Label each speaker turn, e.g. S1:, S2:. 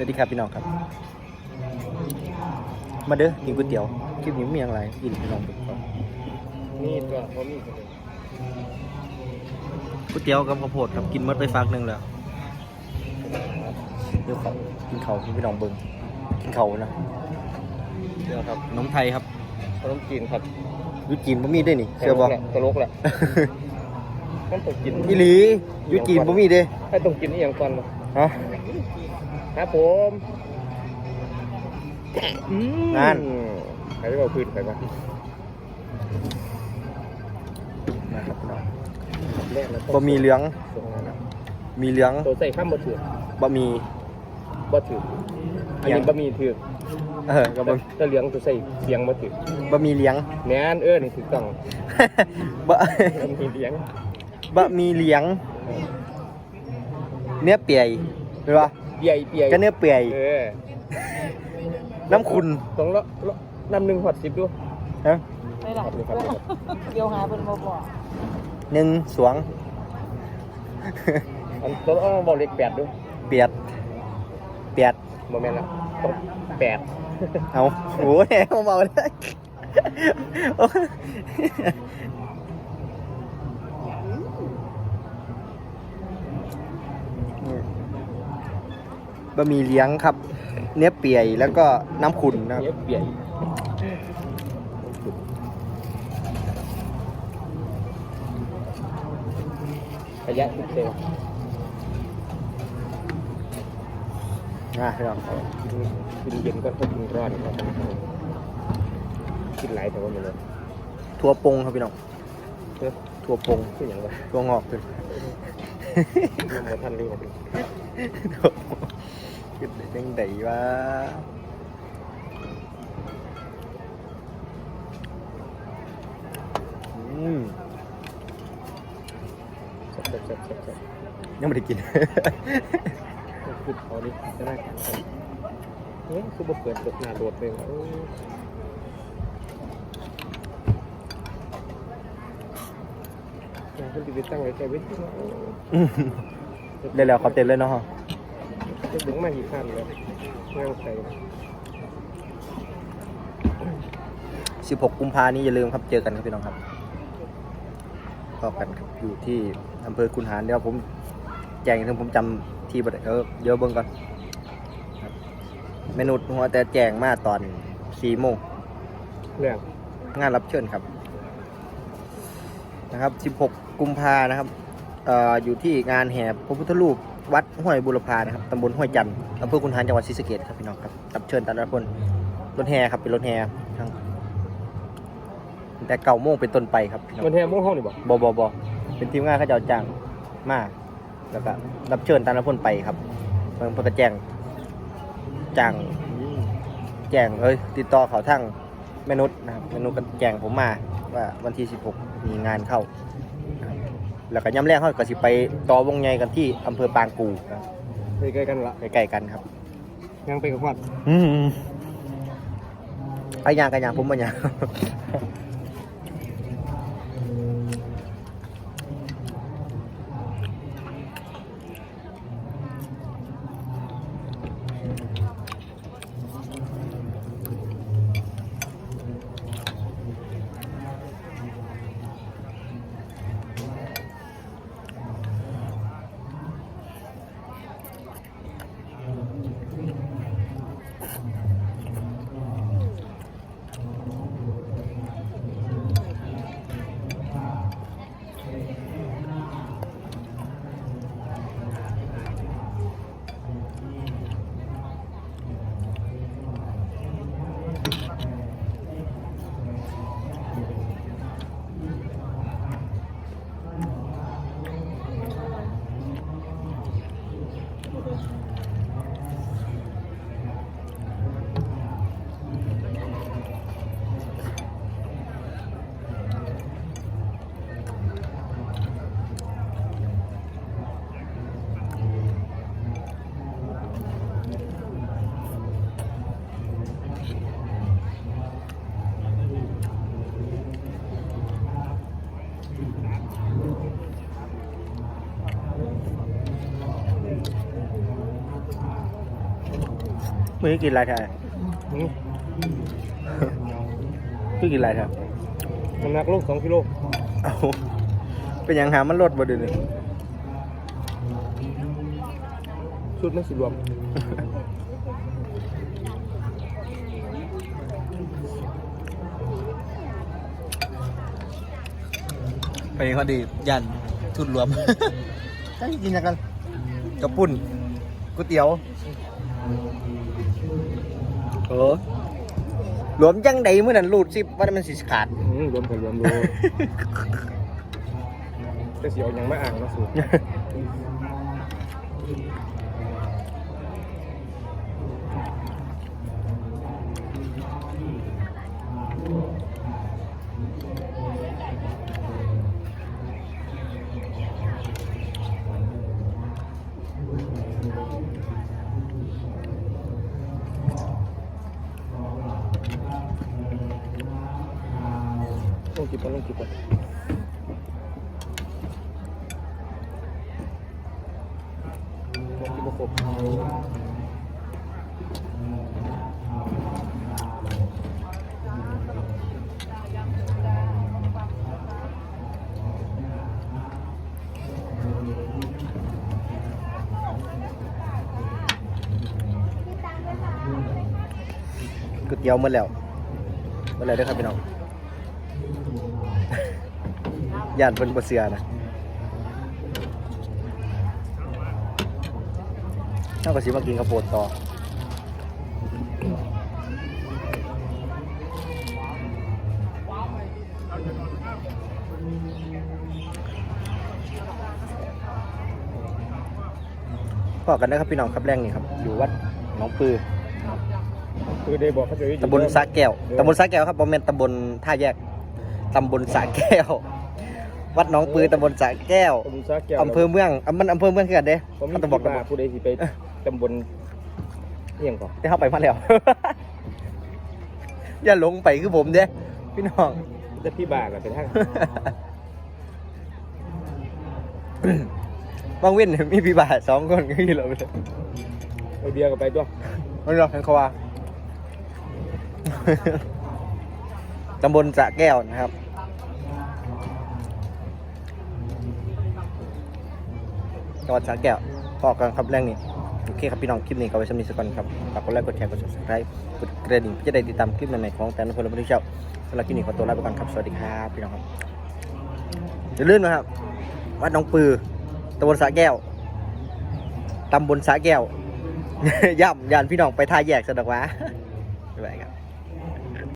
S1: วัสดีครับพี่น้องครับ มาเด้อกินก๋วยเตี๋ยวคลิปนี้ไม่มีอะไรกินพี่น้องไปก่อน
S2: นี่ตัวเขามีคนเดียว
S1: ก๋วยเตี๋ยวกับข้าวโพดครับกินหมดไปฝากหนึ่งแล้วเดี๋ยวเขากินเขาวให้พี่น้องเบิ่งกินเขาวนะ
S2: เดี๋ยวครับ
S1: ขนมไทยครับ
S2: ขนมจีนครับ
S1: อยูจีนบ่มีได้นี่เชื่อบ่
S2: แหละตลกแหละมันต้องกิน
S1: อีหลีอยูจีนบ่มีเด้
S2: ให้ต้องกินนี่อย่างก่อนบ่
S1: ฮะ
S2: ครับผมอืม
S1: นั่น
S2: ใครจะเอาคืนไปก่อน
S1: นะครับพี่น้อง
S2: แรกแล้วต้อง
S1: บะหมี่เหลือง
S2: ตรงนั้นนะ
S1: มีเหลือง
S2: ตัวใส่ข้ามบ่ถือบะ
S1: หมี่
S2: บ่ถืออันนี้บะหมี่ถือ
S1: เออกับบะ
S2: แต่เหลืองตัวใส่เสียงบ่ถือบะ
S1: หมี่เหลียง
S2: แม่นเออนี่ถูกต้อง
S1: บะ
S2: บะหมี่เลี้ยง
S1: บะหมี่เหลียง เนื้อเปื่อยหรือว่า
S2: เปียเปีย
S1: ก็เนื้อเปื่อย
S2: เออ
S1: น้ำคุณ
S2: ต้องละละนำหนึ่งหอดสิบดู
S1: ฮะ
S3: ไม่หลับ
S2: ครับครับ
S3: เดี๋ยวหาเป็นบ่บอก
S1: หนึ่งสวง
S2: อันตัวต้องบอกเลขแปดดู
S1: เปียดเปียด
S2: โมเมนต์ละต้องแปด
S1: เอาโอ้ยเอาเมาเลย บะหมี่เลี้ยงครับ เนื้อเปื่อยแล้วก็น้ำขุ่นนะครับ
S2: เนี้ยเปียขยะทุกเซลล์
S1: อะพี่น้อง
S2: กินเย็นก็ต้องกินร้อนครับกินหลายแต่ว่ามันเลย
S1: ถั่วปงครับพี่น้อง
S2: เฮ้ย
S1: ถั่วปง
S2: คืออย่างไร
S1: ถั่วงอกขึ้น
S2: ยังไม่ทันเลยครับ
S1: ถั่วปง คิดได้จังไดวะอืม
S2: เซ็ตเซ็ตเซ็ตเซ็ตเซ็ต
S1: ยังไม่ได้กิน
S2: คือเอาดิจะได้กันเฮ้ยคือบ่เปิดตกหน้าโดดเลยว่ะโอ้ยอยากให้ดีไปตั้งไว้ใจไว้ที่ว่าโอ้ย
S1: เร็วๆเขาเต้นเลยเนาะ
S2: จะถึงมากี่ขั้นแล้วงานใส่
S1: 16 กุมภานี้อย่าลืมครับ เจอกันครับพี่น้องครับพบกันครับอยู่ที่อำเภอคุนหารเดี๋ยวผมแจ้งถึงผมจำที่บ่ได้เออเดี๋ยวเบิ่งก่อนครับเมนูหัวแต่แจ้งมาตอน4โมง
S2: เรื่อง
S1: งานรับเชิญครับ นะครับ 16 กุมภานะครับเอ่ออยู่ที่งานแห่พระพุทธรูป วัดห้วยบุรพานะครับตำบลห้วยจันทร์อำเภอคุนหารจังหวัดศรีสะเกษครับพี่น้องครับรับเชิญแต่ละคนรถแห่ครับเป็นรถแห่ทั้งแต่เก่าโมงเป็นต้นไปครับพี่น้อง
S2: มันแทนมุ่งห้องนี่บอก
S1: บอบอบอเป็นทีมงานเขาจะเอาจ้างมาแล้วก็รับเชิญแต่ละคนไปครับเพิ่นเพิ่นก็แจ้งจ้างแจ้งเอ้ยติดต่อเขาทั้งแม่นุษย์นะครับแม่นุษย์ก็แจ้งผมมาว่าวันที่ 16 มีงานเข้านะครับ แล้วก็ย้ำแรกเขาก็สิไปต่อวงใหญ่กันที่อำเภอปางกูนะครับ
S2: ไปใกล้กันละ
S1: ใกล้ๆกันครับ
S2: ยังไปกับวัด
S1: อืมไปยางกันยางผมบ่ยาง มือกินอะไรแท้
S2: อืม
S1: คือกินอะไรแท้
S2: น้ำหนักลงสองกิโล
S1: เอาเป็นหยังหามันลดบ่เดือน
S2: ชุดมันสิรวม
S1: ไปเขาดียันทุนรวมได้กินยังกันกระปุ่นก๋วยเตี๋ยว เออรวมจังใดมื้อนั้นรูดซิว่ามันสิขาด
S2: อืมรวมกันรวมโลแต่สิเอาหยังมาอ่างมาสูลง กิบก่อนลงกิบก่อนลงกิบบ่ครบ
S1: ก๋ ก๋วย เตี๋ยวหมดแล้วหมดแล้วเด้อครับพี่น้องย่านเพิ่นบ่เสือนะเฮาก็สิมากินข้าวโพดต่อพอกันนะครับพี่น้องครับแรงนี่ครับ อยู่วัดหนองปือ
S2: คือได้บอกเขาจะอยู่
S1: ตำบลสาแก้วตำบลสาแก้วครับบอมเมนตำบลท่าแยกตำบลสาแก้ว วัดหนองปือตำบลสาแก้ว
S2: ตำบลสาแก้ว
S1: อำเภอเมืองอำมันอำเภอเมืองคือกันเด้
S2: ผมมี
S1: เขาต้องบอก
S2: ที่
S1: ตำบ
S2: มา
S1: ล
S2: ผู้ใดสิไปตำบลเอียงก่อน
S1: ได้เข้าไปมาแล้ว อย่าหลงไปคือผมเด้พี่น้อง
S2: แต่พี่บากอะเป็นทาง
S1: บางเว้นมีพี่บาทสองคนก็อยู่แล้วไปเลย
S2: ไปเบียร์ก็ไปตัว
S1: ไม่หรอกเห็นเขาว่า ตำบลสะแก้วนะครับ จังหวัดสะแก้วพอกันครับแรงนี้โอเคครับพี่น้องคลิปนี้ก็ไว้สำหรับสักก่อนครับฝากกดไลค์กดแชร์กด subscribe กดกระดิ่งเพื่อจะได้ติดตามคลิปใหม่ๆของแต่ละคนและบริษัทสำหรับคลิปนี้ขอตัวลาไปก่อนครับสวัสดีครับพี่น้องครับอย่าลืมนะครับวัดหนองปือตำบลสะแก้วตำบลสะแก้วย่ำยานพี่น้องไปท่าแยกสะดอกวะบ๊ายบายครับ